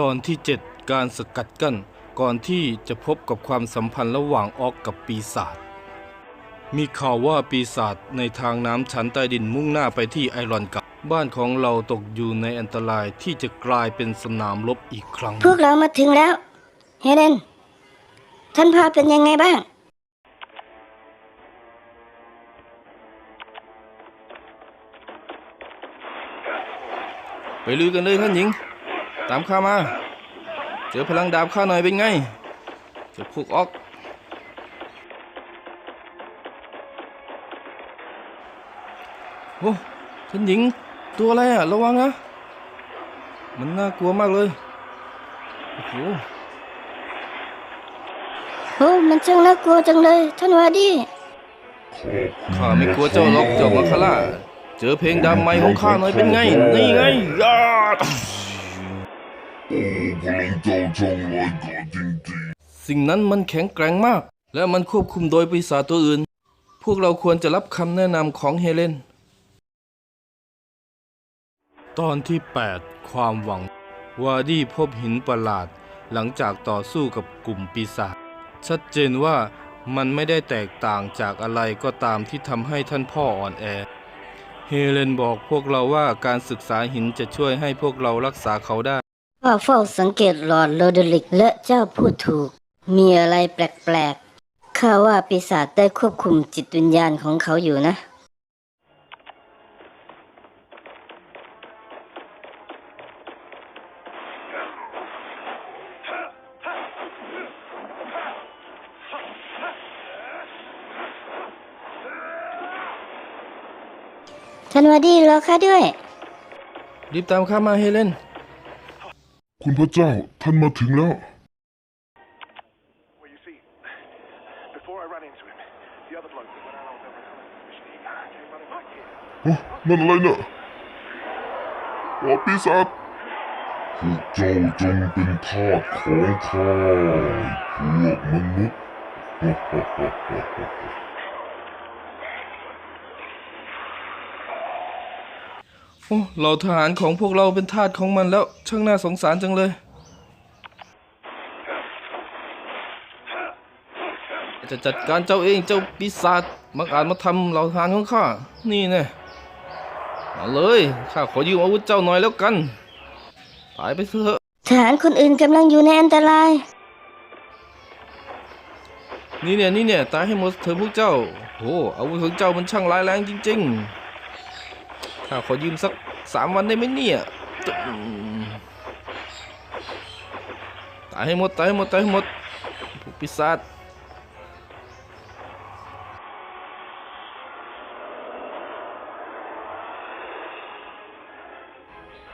ตอนที่ 7 การสกัดกั้นก่อนที่จะพบกับความสัมพันธ์ระหว่างออกกับปีศาจ มีข่าวว่าปีศาจในทางน้ำชั้นใต้ดินมุ่งหน้าไปที่ไอรอนกับ บ้านของเราตกอยู่ในอันตรายที่จะกลายเป็นสนามรบอีกครั้ง พวกเรามาถึงแล้ว เฮเลนท่านพาเป็นยังไงบ้าง ไปลุยกันเลยท่านหญิง ตามข้ามา เจอพลังดาบข้าหน่อยเป็นไง เจะพวกออก โอ้ท่านหญิงตัวอะไรอะระวังนะ มันน่ากลัวมากเลย โอ้โหโอ้มันช่างน่ากลัวจังเลย ท่านวาดีข้าไม่กลัวเจ้าหรอกเจ้ามัคคาร่าเจอเพลงดำใหม่ของข้าหน่อยเป็นไง นี่ไงยาดโอ้ พลังเจ้าช่างร้ายกาจจริงสิ่งนั้นมันแข็งแกร่งมาก และมันควบคุมโดยปีศาจตัวอื่น พวกเราควรจะรับคำแนะนำของเฮเลน ตอนที่ 8 ความหวัง วาดี้พบหินประหลาด หลังจากต่อสู้กับกลุ่มปีศาจชัดเจนว่ามันไม่ได้แตกต่างจากอะไรก็ตามที่ทำให้ท่านพ่ออ่อนแอ เฮเลนบอกพวกเราว่าการศึกษาหินจะช่วยให้พวกเรารักษาเขาได้ ข้าเฝ้าสังเกตหลอดโลเดลิกและเจ้าพูดถูก มีอะไรแปลกๆข้าว่าปีศาจได้ควบคุมจิตวิญญาณของเขาอยู่นะ ท่านวาดีรอข้าด้วย รีบตามข้ามาเฮเลน คุณพระเจ้าท่านมาถึงแล้ว Well, you see, before I ran into him, the other bloke that went out on the mission, he came running back here. โอ้นั่นอะไรเนะ่ะอ๋อปีศาจพวกเจ้าจงเป็นทาสของข้าพวกมนุษย์ โอ้เหล่าทหารของพวกเราเป็นทาสของมันแล้วช่างน่าสงสารจังเลย จะจัดการเจ้าเองเจ้าปีศาจมักอาจมาทำเหล่าทหารของข้า นี่แน่มาเลยข้าขอยืมอาวุธเจ้าหน่อยแล้วกัน ตายไปเถอะ ทหารคนอื่นกำลังอยู่ในอันตราย นี่เนี่ยนี่เนี่ยตายให้หมดเถอะพวกเจ้าโอ้อาวุธของเจ้ามันช่างร้ายแรงจริง ๆ ข้าขอยืมสักสามวันได้ไหมเนี่ยตึ๊มตายให้หมดตายให้หมดตายให้หมดพวกปีศาจ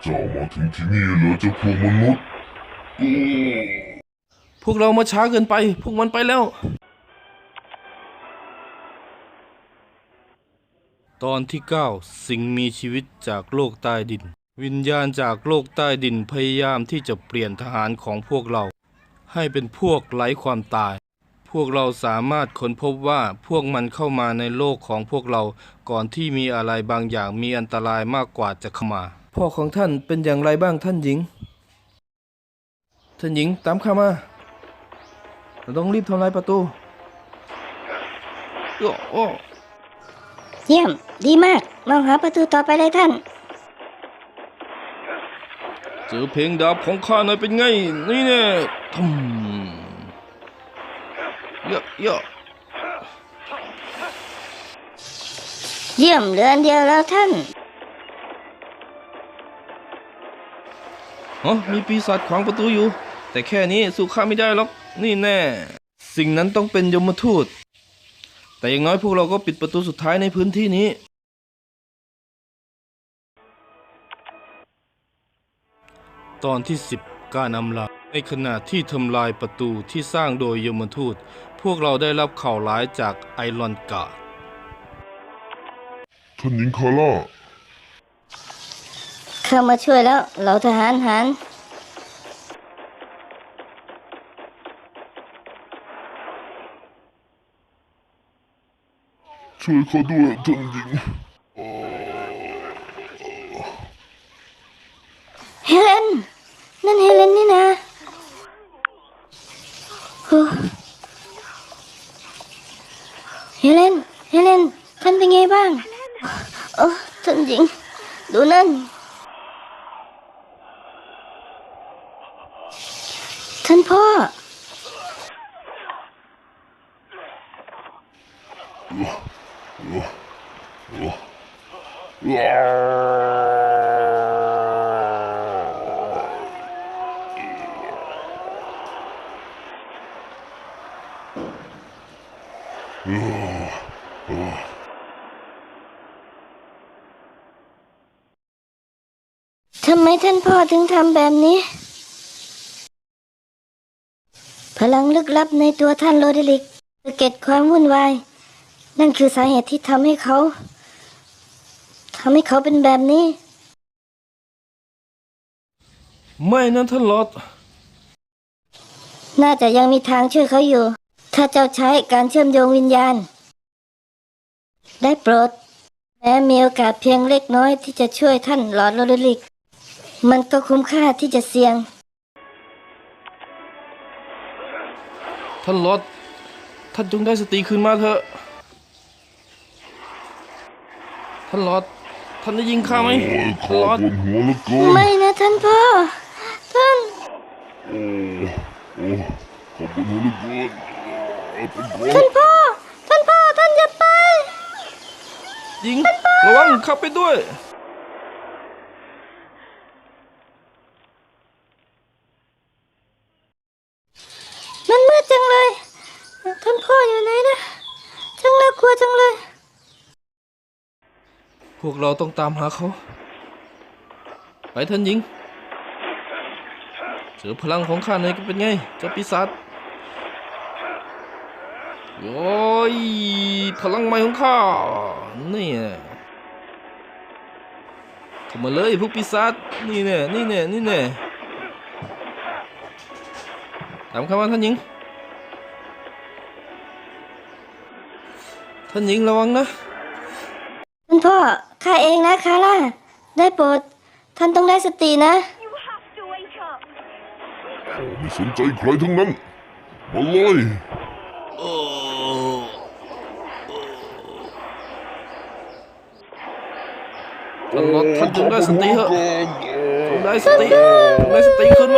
เจ้ามาถึงที่นี่เหรอเจ้าพวกมนุษย์โอ้พวกเรามาช้าเกินไป พวกมันไปแล้ว ตอนที่ 9 สิ่งมีชีวิตจากโลกใต้ดิน วิญญาณจากโลกใต้ดินพยายามที่จะเปลี่ยนทหารของพวกเรา ให้เป็นพวกไร้ความตาย พวกเราสามารถค้นพบว่าพวกมันเข้ามาในโลกของพวกเราก่อนที่มีอะไรบางอย่างมีอันตรายมากกว่าจะเข้ามาพ่อของท่านเป็นอย่างไรบ้างท่านหญิง ท่านหญิงตามข้ามาเราต้องรีบทำลายประตูโอ้โอ้ เยี่ยม ดีมาก มองหาประตูต่อไปเลยท่าน เจอเพลงดาบของข้าหน่อยเป็นไง นี่แน่ทุ่มเยอะเยอะเยี่ยมเหลืออันเดียวแล้วท่านอ๋อมีปีศาจขวางประตูอยู่ แต่แค่นี้สู้ข้าไม่ได้หรอก นี่แน่ สิ่งนั้นต้องเป็นยมทูต แต่อย่างน้อยพวกเราก็ปิดประตูสุดท้ายในพื้นที่นี้ ตอนที่ 10 การอำลา ในขณะที่ทำลายประตูที่สร้างโดยยมทูต พวกเราได้รับข่าวร้ายจากไอรอนกาดท่านหญิงคาร่า เข้ามาช่วยแล้วเหล่าทหารหาร่วยเขาด้วยจริงเฮเลนนั่นเฮเลนนี่นะเฮเลนเฮเลนท่านเป็นไงบ้างเออท่านจริง ดูนั่น ท่านพ่อ ทำไมท่านพ่อถึงทำแบบนี้ พลังลึกลับในตัวท่านโรเดริกเก็ดความวุ่นวาย นั่นคือสาเหตุที่ทำให้เขา ทำให้เขาเป็นแบบนี้ ไม่นะท่านลอด น่าจะยังมีทางช่วยเขาอยู่ ถ้าเจ้าใช้การเชื่อมโยงวิญญาณ ได้โปรด แม้มีโอกาสเพียงเล็กน้อยที่จะช่วยท่านหลอดโรเดริก มันก็คุ้มค่าที่จะเสี่ยง ท่านลอด ท่านจงได้สติคืนมาเถอะ ท่านลอด ท่านได้ยิงข้าไหมโอ้ยท่านข้าลอดปวดหัวเหลือเกินไม่นะท่านพ่อ ท่าน โอ้โอ้ข้าปวดหัวเหลือเกินเออเป็นเพราะท่านพ่อ ท่านพ่อ ท่านอย่าไป ยิง ระวังขับไปด้วย มันมืดจังเลย ท่านพ่ออยู่ไหนนะช่างน่ากลัวจังเลย พวกเราต้องตามหาเขา ไปท่านหญิงเจอพลังของข้าหน่อยก็เป็นไงเจ้าปีศาจโอ้ยพลังใหม่ของข้านี่แน่เข้ามาเลยพวกปีศาจนี่แน่นี่แน่นี่แน่ตามคำว่าท่านหญิง ท่านหญิงระวังนะท่านพ่อ ข้าเองนะคาร่าได้โปรดท่านต้องได้สตินะ You have to wake up. ข้าไม่สนใจใครทั้งนั้น มาเลยท่านรถท่านจงได้สติเถอะข้าปวดหัวก่อนจงได้สติจงได้สติขึ้นมา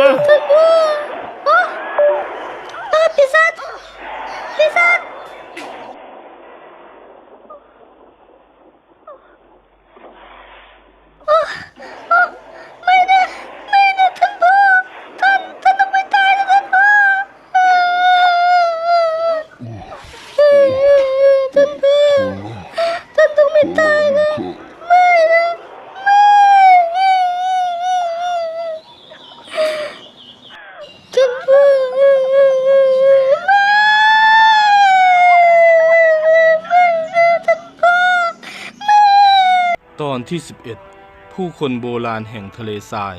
ตอนที่ 11 ผู้คนโบราณแห่งทะเลทราย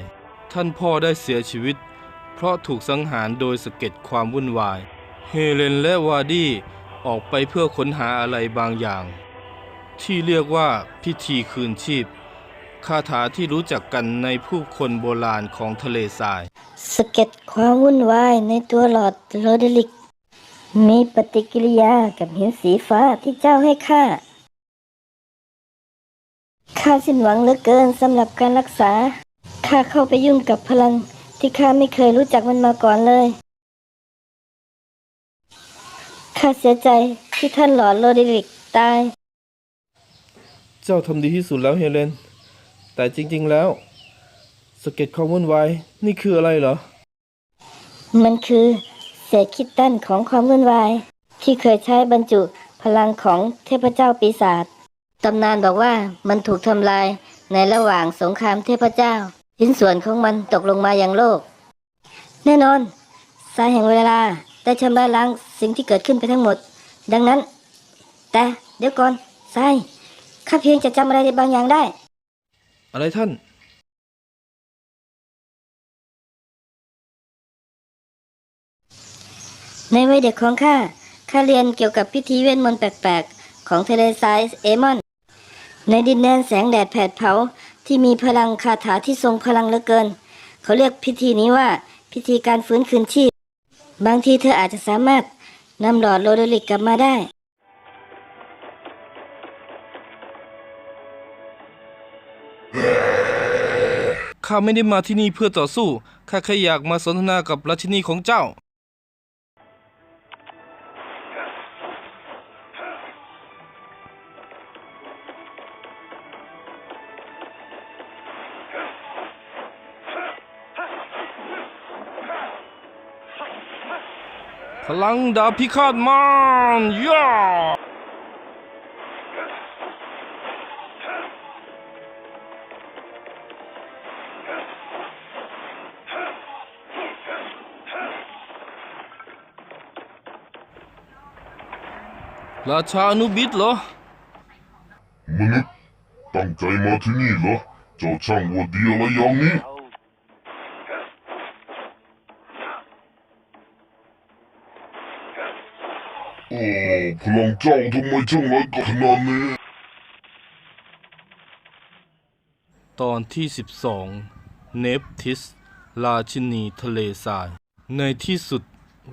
ท่านพ่อได้เสียชีวิต เพราะถูกสังหารโดยสะเก็ดความวุ่นวาย เฮเลนและวาดี้ออกไปเพื่อค้นหาอะไรบางอย่าง ที่เรียกว่าพิธีคืนชีพคาถาที่รู้จักกันในผู้คนโบราณของทะเลทราย สะเก็ดความวุ่นวายในตัวหลอดโรเดริก มีปฏิกิริยากับหินสีฟ้าที่เจ้าให้ข้า ข้าสิ้นหวังเหลือเกินสำหรับการรักษา ข้าเข้าไปยุ่งกับพลังที่ข้าไม่เคยรู้จักมันมาก่อนเลย ข้าเสียใจที่ท่านหลอดโรเดริกตาย เจ้าทำดีที่สุดแล้วเฮเลน แต่จริง ๆ แล้วสะเก็ดความวุ่นวายนี่คืออะไรเหรอ มันคือเศษคิดตันของความวุ่นวาย ที่เคยใช้บรรจุพลังของเทพเจ้าปีศาจ ตำนานบอกว่ามันถูกทำลายในระหว่างสงครามเทพเจ้า ชิ้นส่วนของมันตกลงมายังโลก แน่นอน สายแห่งเวลาได้ชำระล้างสิ่งที่เกิดขึ้นไปทั้งหมด ดังนั้น แต่เดี๋ยวก่อนสายข้าเพียงจะจำอะไรบางอย่างได้ อะไรท่าน ในวัยเด็กของข้าข้าเรียนเกี่ยวกับพิธีเวทมนต์แปลกๆ ของเทเลไซส์เอมอน ในดินแดนแสงแดดแผดเผาที่มีพลังคาถาที่ทรงพลังเหลือเกิน เขาเรียกพิธีนี้ว่าพิธีการฟื้นคืนชีพ บางทีเธออาจจะสามารถนำหลอดโรโดริกกลับมาได้ข้าไม่ได้มาที่นี่เพื่อต่อสู้ ข้าแค่อยากมาสนทนากับราชินีของเจ้า ลังดาบพิฆาตมารย่าราชาอนุบิดเหรอ มนุษย์ตั้งใจมาที่นี่เหรอเจ้าช่างอวดีอะไรอย่างนี้ โอ้พลังเจ้าทำไมช่างร้ายกาจขนาดนี้ ตอนที่ 12 เนปทิส ราชินีทะเลทราย ในที่สุด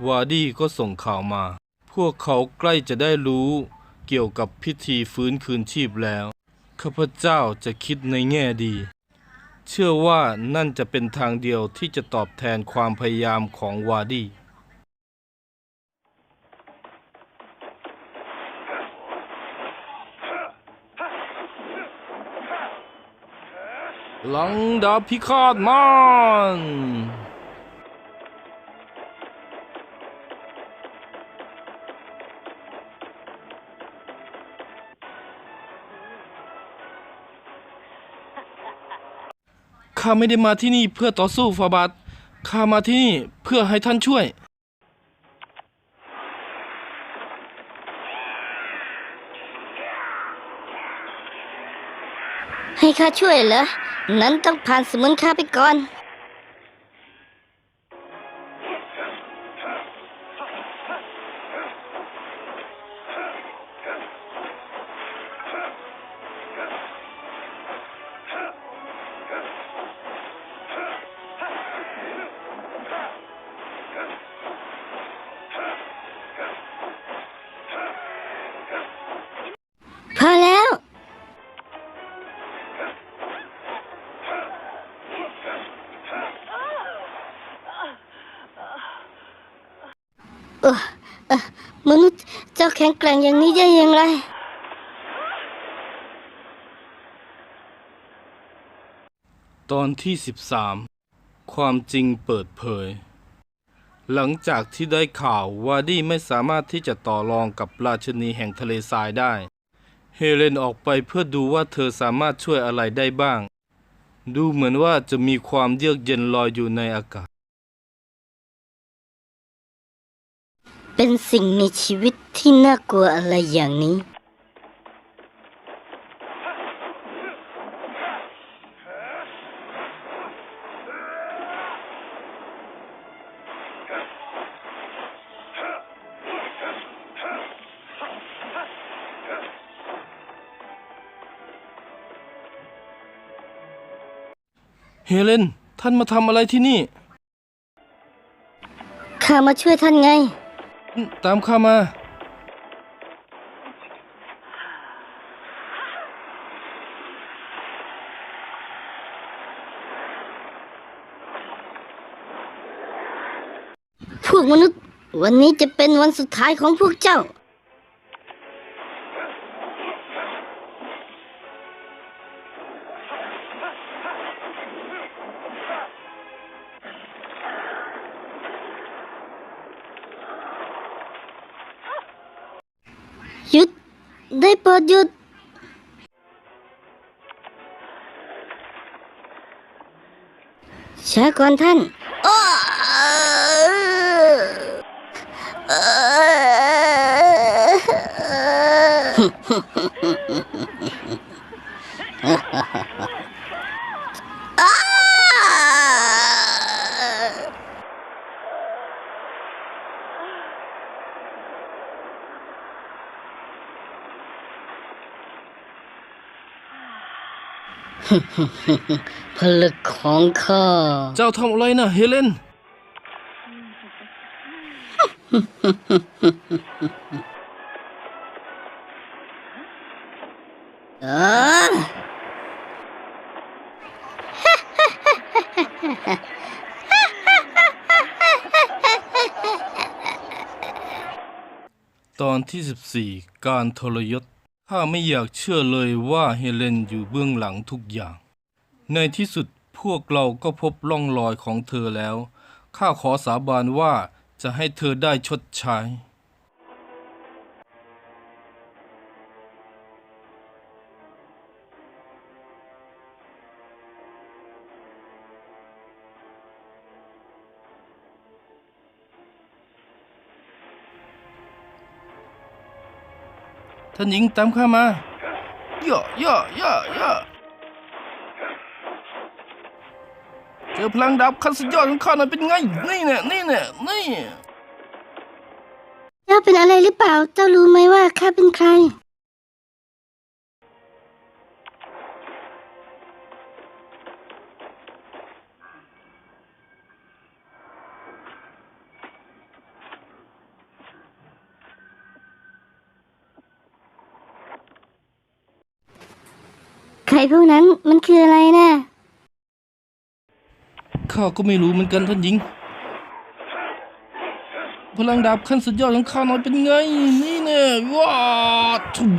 วาดี้ก็ส่งข่าวมา พวกเขาใกล้จะได้รู้เกี่ยวกับพิธีฟื้นคืนชีพแล้ว ข้าพเจ้าจะคิดในแง่ดี เชื่อว่านั่นจะเป็นทางเดียวที่จะตอบแทนความพยายามของวาดี้ ลังดาบพิฆาตมารข้าไม่ได้มาที่นี่เพื่อต่อสู้ฟาบาทข้ามาที่นี่เพื่อให้ท่านช่วย ให้ข้าช่วยเหรอ นั้นต้องผ่านสมุนข้าไปก่อน แข็งแกร่งอย่างนี้ได้ย่างไรตอนที่ 13 ความจริงเปิดเผย หลังจากที่ได้ข่าววาดี้ไม่สามารถที่จะต่อรองกับราชนีแห่งทะเลทรายได้ เฮเลนออกไปเพื่อดูว่าเธอสามารถช่วยอะไรได้บ้าง ดูเหมือนว่าจะมีความเยือกเย็นลอยอยู่ในอากาศ เป็นสิ่งมีชีวิตที่น่ากลัวอะไรอย่างนี้ เฮเลน ท่านมาทำอะไรที่นี่ ข้ามาช่วยท่านไง ตามข้ามา พวกมนุษย์ วันนี้จะเป็นวันสุดท้ายของพวกเจ้า ได้โปรดหยุด ช้าก่อนท่านอ้อ ผลึกของข้า เจ้าทำอะไรนะเฮเลน เออ ตอนที่ 14 การทรยศ ข้าไม่อยากเชื่อเลยว่าเฮเลนอยู่เบื้องหลังทุกอย่าง ในที่สุดพวกเราก็พบล่องรอยของเธอแล้ว ข้าขอสาบานว่าจะให้เธอได้ชดใช้ ท่านหญิงตามข้ามาย่อย่อย่อย่อเจอพลังดาบขั้นสุดยอดของข้าหน่อยเป็นไง นี่เนี่ยนี่เนี่ยนี่ เจ้าเป็นอะไรหรือเปล่า เจ้ารู้ไหมว่าข้าเป็นใคร ใครพวกนั้นมันคืออะไรนะข้าก็ไม่รู้เหมือนกันท่านหญิง พลังดาบขั้นสุดยอดของข้าหน่อยเป็นไง นี่เนี่ยว้าทุ่ม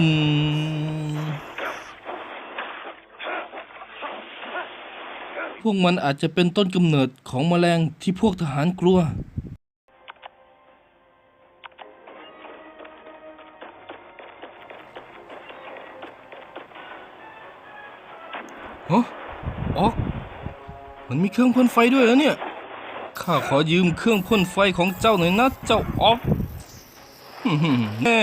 พวกมันอาจจะเป็นต้นกำเนิดของแมลงที่พวกทหารกลัว ออก มันมีเครื่องพ่นไฟด้วยเหรอเนี่ย ข้าขอยืมเครื่องพ่นไฟของเจ้าหน่อยนะ เจ้าออกฮึ่มๆแม่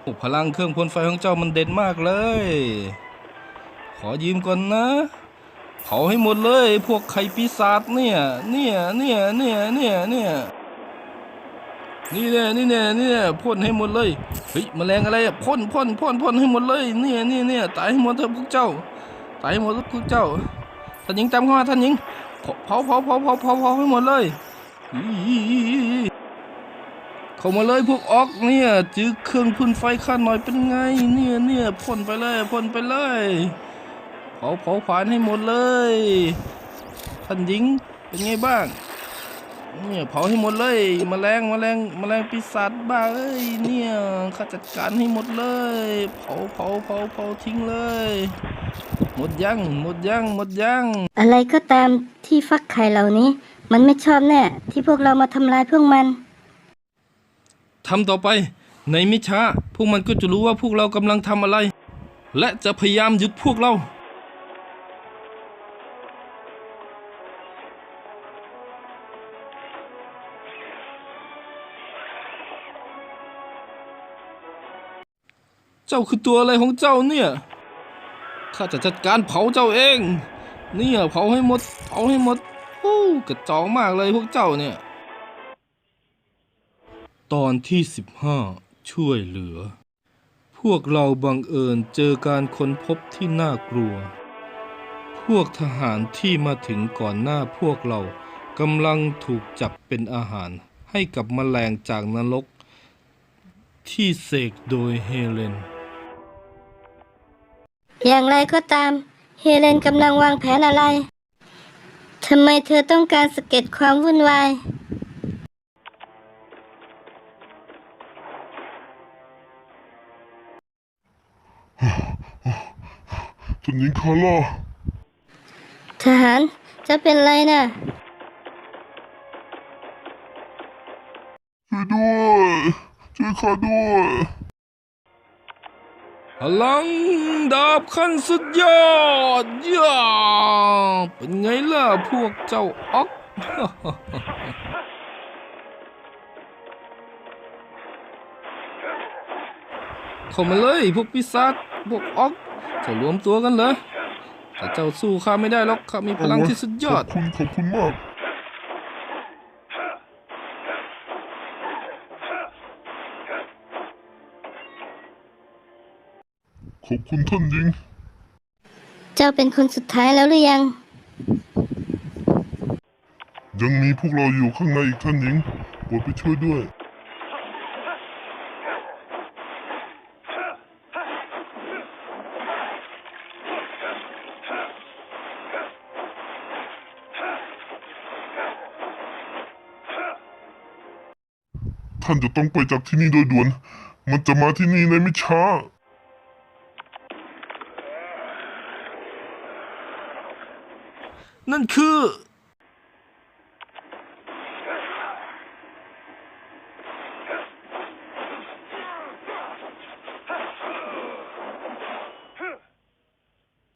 โอ้พลังเครื่องพ่นไฟของเจ้ามันเด่นมากเลย ขอยืมก่อนนะเผาให้หมดเลย พวกไข่ปีศาจเนี่ย เนี่ยเนี่ยเนี่ยเนี่ยเนี่ยนี่เนี่ยนี่เนี่ยนี่เนี่ยพ่นให้หมดเลยเฮ้ยแมลงอะไรอะพ่นพ่นพ่นพ่นให้หมดเลย เนี่ยเนี่ยเนี่ยตายให้หมดเถอะพวกเจ้า ตายให้หมดเถอะพวกเจ้า ท่านหญิงจำเข้ามาท่านหญิงเผาเผาเผาเผาเผาเผาให้หมดเลยอีเข้ามาเลยพวกออกเนี่ยจื้อเครื่องพ่นไฟข้าหน่อยเป็นไง เนี่ยเนี่ยพ่นไปเลยพ่นไปเลยเผาเผาผลาญให้หมดเลยท่านหญิงเป็นไงบ้าง เนี่ยเผาให้หมดเลยแมลงแมลงแมลงปีศาจบ้าเอ้ยเนี่ยข้าจัดการให้หมดเลย เผาเผาเผาเผาทิ้งเลย หมดยังหมดยังหมดยังอะไรก็ตามที่ฟักไข่เหล่านี้ มันไม่ชอบแน่ที่พวกเรามาทำลายพวกมันทำต่อไป ในไม่ช้า พวกมันก็จะรู้ว่าพวกเรากำลังทำอะไร และจะพยายามหยุดพวกเรา จ้าคือตัวอะไรของเจ้าเนี่ยข้าจะจัดการเผาเจ้าเองเนี่ยเผาให้หมดเผาให้หมดโอ้กระจอกมากเลยพวกเจ้าเนี่ย ตอนที่15ช่วยเหลือ พวกเราบังเอิญเจอการค้นพบที่น่ากลัว พวกทหารที่มาถึงก่อนหน้าพวกเรากำลังถูกจับเป็นอาหารให้กับแมลงจากนรกที่เสกโดยเฮเลน อย่างไรก็ตาม เฮเลนกำลังวางแผนอะไร ทำไมเธอต้องการสะเก็ดความวุ่นวาย ท่านหญิงคาร่าทหารจะเป็นไรนะ่ะช่วยด้วยช่วยข้าด้วย ลังดาบขั้นสุดยอดย่าเป็นไงล่ะพวกเจ้าออกเข้ามาเลยพวกปีศาจพวกออกจะรวมตัวกันเหรอแต่เจ้าสู้ข้าไม่ได้หรอกข้ามีพลังที่สุดยอด ขอบคุณขอบคุณมาก บคุณท่านหญิง เจ้าเป็นคนสุดท้ายแล้วหรือยัง ยังมีพวกเราอยู่ข้างในอีกท่านหญิงโปรดไปช่วยด้วย ท่านจะต้องไปจากที่นี่โดยด่วน มันจะมาที่นี่ในไม่ช้า นั่นคือ